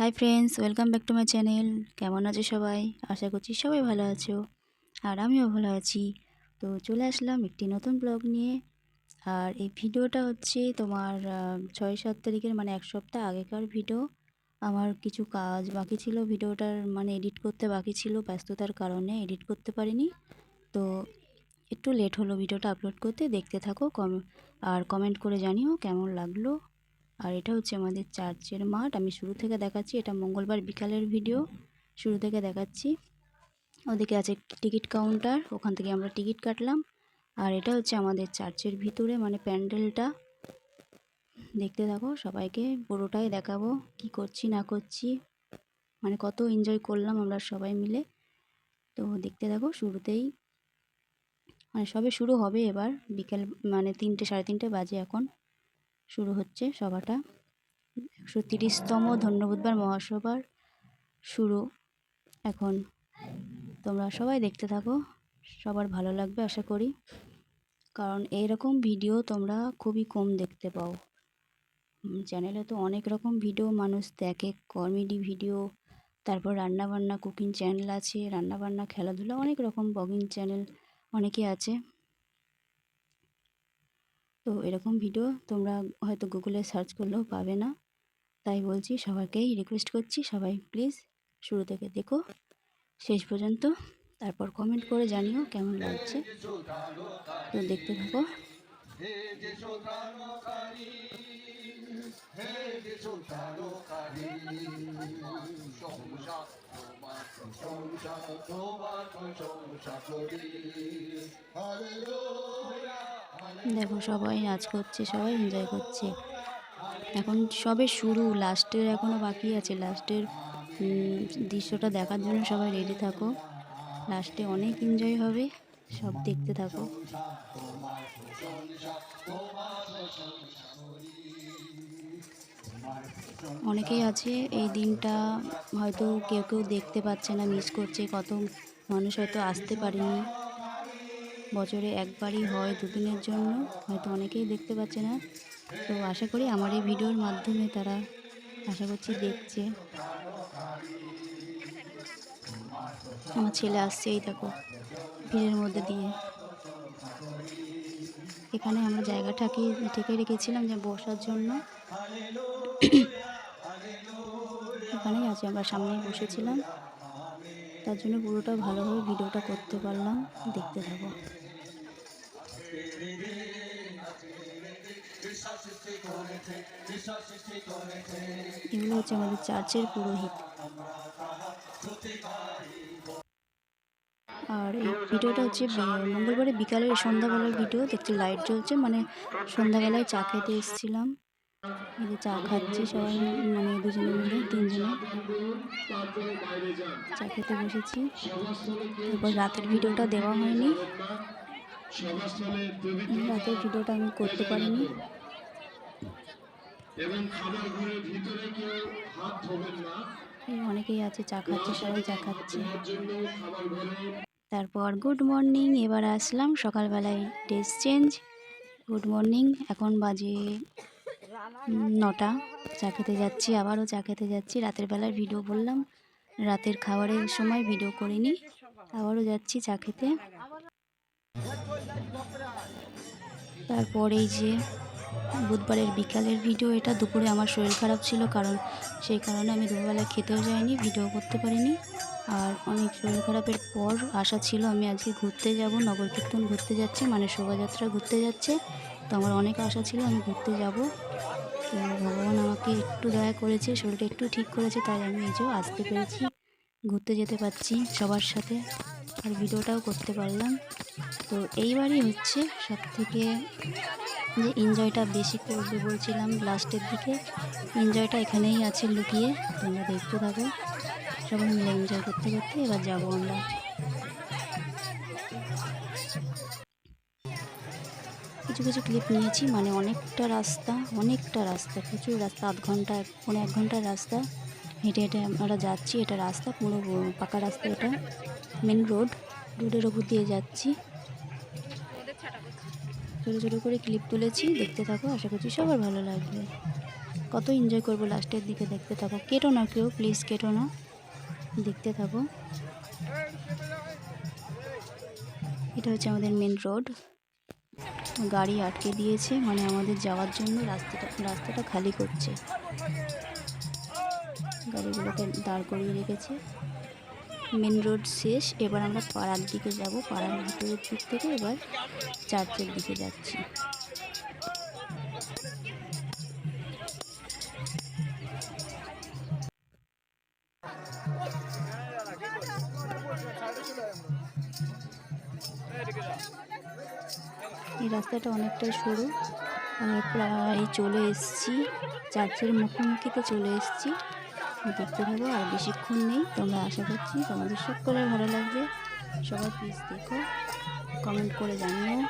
Hi friends welcome back to my channel কেমন আছো সবাই? আশা করছি সবাই ভালো আছো, আর আমিও ভালো আছি। তো চলে আসলাম একটি নতুন ব্লগ নিয়ে। আর এই ভিডিওটা হচ্ছে তোমার ছয় সাত তারিখের মানে এক সপ্তাহ আগেকার ভিডিও। আমার কিছু কাজ বাকি ছিল, ভিডিওটার মানে এডিট করতে বাকি ছিল, ব্যস্ততার কারণে এডিট করতে পারিনি। তো একটু লেট হলো ভিডিওটা আপলোড করতে, দেখতে থাকো, কম আর কমেন্ট করে জানিও কেমন লাগল। আর এটা হচ্ছে আমাদের চার্চের মাঠ। আমি শুরু থেকে দেখাচ্ছি, এটা মঙ্গলবার বিকালের ভিডিও। শুরু থেকে দেখাচ্ছি। ওদিকে আছে টিকিট কাউন্টার, ওখান থেকে আমরা টিকিট কাটলাম। আর এটা হচ্ছে আমাদের চার্চের ভিতরে মানে প্যান্ডেলটা। দেখতে থাকো, সবাইকে পুরোটাই দেখাবো, কি করছি, না করছি। মানে কত এনজয় করলাম আমরা সবাই মিলে। তো দেখতে থাকো, শুরুতেই। মানে সবে শুরু হবে এবার, বিকেল মানে তিনটে, সাড়ে তিনটে বাজে এখন। শুরু হচ্ছে সভাটা। একশো তিরিশতম ধন্যবাদবার মহাসভার শুরু। এখন তোমরা সবাই দেখতে থাকো, সবার ভালো লাগবে আশা করি। কারণ এইরকম ভিডিও তোমরা খুবই কম দেখতে পাও। চ্যানেলে তো অনেক রকম ভিডিও মানুষ দেখে, কমেডি ভিডিও, তারপর রান্নাবান্না, কুকিং চ্যানেল আছে, রান্নাবান্না, খেলাধুলা, অনেক রকম ব্লগিং চ্যানেল অনেকে আছে। তো এরকম ভিডিও তোমরা হয়তো গুগলে সার্চ করলেও পাবে না। তাই বলছি সবাইকেই রিকোয়েস্ট করছি সবাই প্লিজ শুরু থেকে দেখো। শেষ পর্যন্ত তারপর কমেন্ট করে জানিও কেমন লাগছে। তো দেখতে থাকো। দেখো সবাই নাচ করছে, সবাই এনজয় করছে। এখন সবে শুরু, লাস্টের এখনও বাকি আছে। লাস্টের দৃশ্যটা দেখার জন্য সবাই রেডি থাকো। লাস্টে অনেক এনজয় হবে। সব দেখতে থাকো। অনেকেই আছে, এই দিনটা হয়তো কেউ কেউ দেখতে পাচ্ছে না মিস করছে, কত মানুষ হয়তো আসতে পারেনি। বছরে একবারই হয় দুদিনের জন্য, হয়তো অনেকেই দেখতে পাচ্ছে না। তো আশা করি আমার এই ভিডিওর মাধ্যমে তারা, আশা করছি দেখছে। আমার ছেলে আসছে, এই দেখো, ভিড়ের মধ্যে দিয়ে। এখানে আমরা জায়গাটাকে ঠেকে রেখেছিলাম যে বসার জন্য। এখানেই আছি, আমরা সামনেই বসেছিলাম। তার জন্য পুরোটা ভালোভাবে ভিডিওটা করতে পারলাম, দেখতে থাকো। এগুলো হচ্ছে আমাদের চার্চের পুরোহিত। আর এই ভিডিওটা হচ্ছে মঙ্গলবারে বিকালের সন্ধ্যাবেলার ভিডিও দেখতে লাইট জ্বলছে মানে সন্ধ্যাবেলায় চা খেতে এসেছিলাম। এই যে চা খাচ্ছি সবাই মানে দুজনে মিলে, তিনজনে। চা খেতে বসেছি। তারপর রাতের ভিডিওটা দেওয়া হয়নি। রাতের ভিডিওটা আমি করতে পারিনি। এবং খাবার ঘরের ভিতরে কেউ হাত ধোবেন না। অনেকেই আছে চা খাচ্ছে সবাই চা খাচ্ছে। তারপর গুড মর্নিং এবার আসলাম সকালবেলায় ড্রেস চেঞ্জ গুড মর্নিং এখন বাজে নটা। চা খেতে যাচ্ছি আবারও চা খেতে যাচ্ছি। রাতের বেলায় ভিডিও করলাম রাতের খাবারের সময় ভিডিও করিনি আবারও যাচ্ছি চা খেতে। তারপর এই যে বুধবারের বিকালের ভিডিও, এটা দুপুরে আমার শরীর খারাপ ছিল কারণ সেই কারণে আমি দুপুরবেলায় খেতেও যাইনি, ভিডিও করতে পারিনি। আর অনেক শরীর খারাপের পর আশা ছিল আমি আজকে ঘুরতে যাব, নগর কীর্তন ঘুরতে যাচ্ছি মানে শোভাযাত্রা ঘুরতে যাচ্ছে। তো আমার অনেক আশা ছিল আমি ঘুরতে যাব। তো ভগবান আমাকে একটু দয়া করেছে, শরীরটা একটু ঠিক করেছে, তাই আমি এই যে আসতে পেরেছি ঘুরতে যেতে পারছি সবার সাথে। আর ভিডিওটাও করতে পারলাম। তো এইবারই হচ্ছে সব থেকে যে এনজয়টা বেশি করবে বলছিলাম লাস্টের দিকে এনজয়টা এখানেই আছে লুকিয়ে, তোমরা দেখতে থাকো। সবাই মিলে এনজয় করতে করতে এবার যাব আমরা। কিছু কিছু ক্লিপ নিয়েছি মানে অনেকটা রাস্তা অনেকটা রাস্তা, প্রচুর রাস্তা, আধ ঘণ্টা এক পৌনে এক ঘণ্টার রাস্তা। হেঁটে হেঁটে আমরা যাচ্ছি, এটা রাস্তা পুরো পাকা রাস্তা এটা মেন রোড রোডের ওপর দিয়ে যাচ্ছি। ছোটো ছোটো করে ক্লিপ তুলেছি, দেখতে থাকো, আশা করছি সবার ভালো লাগবে। কত এনজয় করব লাস্টের দিকে দেখতে থাকো। কেটো না কেউ প্লিজ কেটো না। দেখতে থাকো। এটা হচ্ছে আমাদের মেন রোড গাড়ি আটকে দিয়েছে মানে আমাদের যাওয়ার জন্য রাস্তাটা রাস্তাটা খালি করছে। গাড়িগুলোকে দাঁড় করিয়ে রেখেছে। মেন রোড শেষ, এবার আমরা পাড়ার দিকে যাব, পাড়ার ভিতরের দিক থেকে এবার চার্চের দিকে যাচ্ছি। এই রাস্তাটা অনেকটাই সরু, আর প্রায় চলে এসেছি, চার্চের মুখোমুখিতে চলে এসেছি। দেখতে থাকো, আর বেশিক্ষণ নেই। তোমরা আশা করছি তোমাদের সকলের ভালো লাগবে। সবাই প্লিজ দেখো কমেন্ট করে জানিও।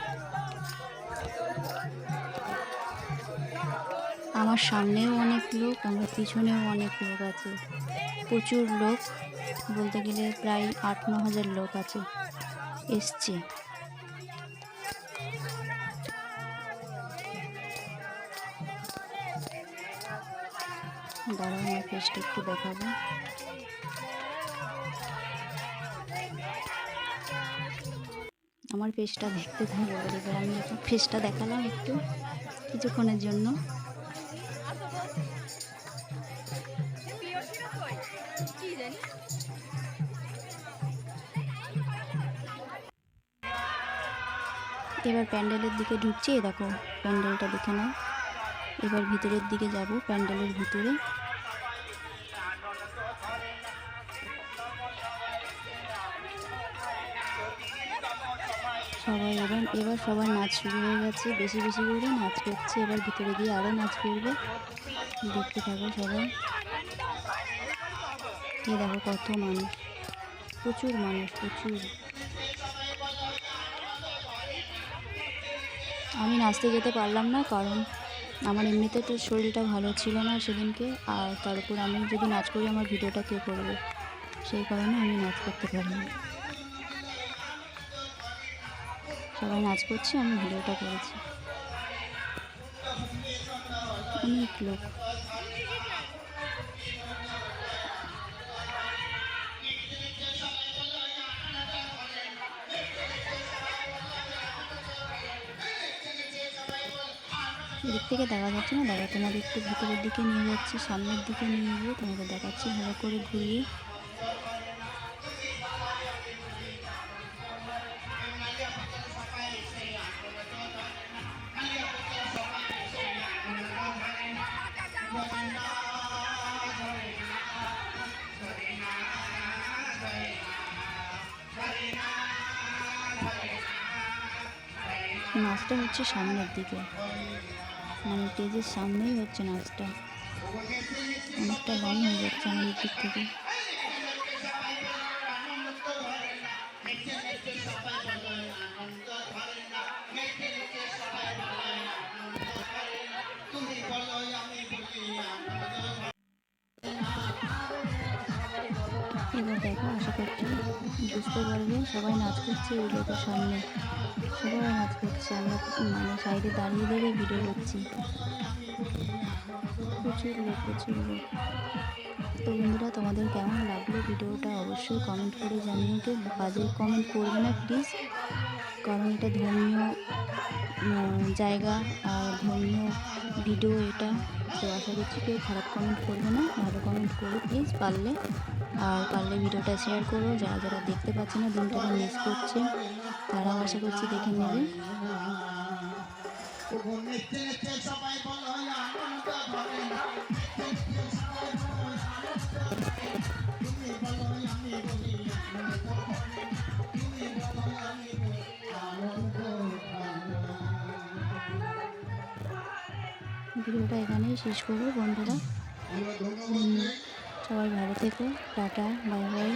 আমার সামনেও অনেক লোক, আমার পিছনেও অনেক লোক আছে। প্রচুর লোক, বলতে গেলে প্রায় আট ন হাজার লোক আছে, এসছে। দাঁড়াও, আমার ফেসটা একটু দেখাবো। আমার ফেসটা দেখতে থাকব এবার আমি ফেসটা দেখালাম একটু কিছুক্ষণের জন্য। এবার প্যান্ডেলের দিকে ঢুকছি, দেখো, প্যান্ডেলটা দেখে নাও। এবার ভিতরের দিকে যাব, প্যান্ডেলের ভিতরে। সবাই এবার এবার সবার নাচ শুরু হয়ে গেছে। বেশি বেশি করে নাচ করছে। এবার ভিতরে গিয়ে আরও নাচ করবে। দেখতে থাকো সবাই। এ দেখো কত মানুষ। প্রচুর মানুষ, প্রচুর। আমি নাচতে যেতে পারলাম না, কারণ আমার এমনিতে তো শরীরটা ভালো ছিল না সেদিনকে, আর তার উপর আমি যদি নাচ করি আমার ভিডিওটা কে করবে? সেই কারণে আমি নাচ করতে পারিনি। সবাই নাচ করছি, আমি ভিডিওটা করেছি। অনেক লোক। এদিক থেকে দেখা যাচ্ছে না দাদা তোমাদের একটু ভিতরের দিকে নিয়ে যাচ্ছি, সামনের দিকে নিয়ে গিয়ে তোমাদের দেখাচ্ছি, ভালো করে ঘুরিয়ে। নাচটা হচ্ছে সামনের দিকে। মানে স্টেজের সামনেই হচ্ছে নাচটা। অনেকটা লাইন হয়ে যাচ্ছে আমাদের দিক থেকে। এবার দেখো, আশা করছি বুঝতে পারবে। সবাই নাচ করছে ওই লোকের সামনে। সবাই নাচ করছে, আমরা মানে সাইডে দাঁড়িয়ে দাঁড়িয়ে ভিডিও করছি। প্রচুর লোক প্রচুর লোক। তো বন্ধুরা, তোমাদের কেমন লাগল ভিডিওটা অবশ্যই কমেন্ট করে জানিয়ে বাজে কমেন্ট করবে না প্লিজ কারণ এটা ধর্মীয় জায়গা আর ধর্মীয় ভিডিও এটা। তো আশা করছি কেউ খারাপ কমেন্ট করবে না, ভালো কমেন্ট করো প্লিজ পারলে। আর পারলে ভিডিওটা শেয়ার করো, যারা যারা দেখতে পাচ্ছে না দিনটাকে মিস করছে, তারাও আশা করছি দেখে নেবে। ভিডিওটা এখানেই শেষ করব বন্ধুরা। সবাই ভালো থেকো টাটা বাই বাই।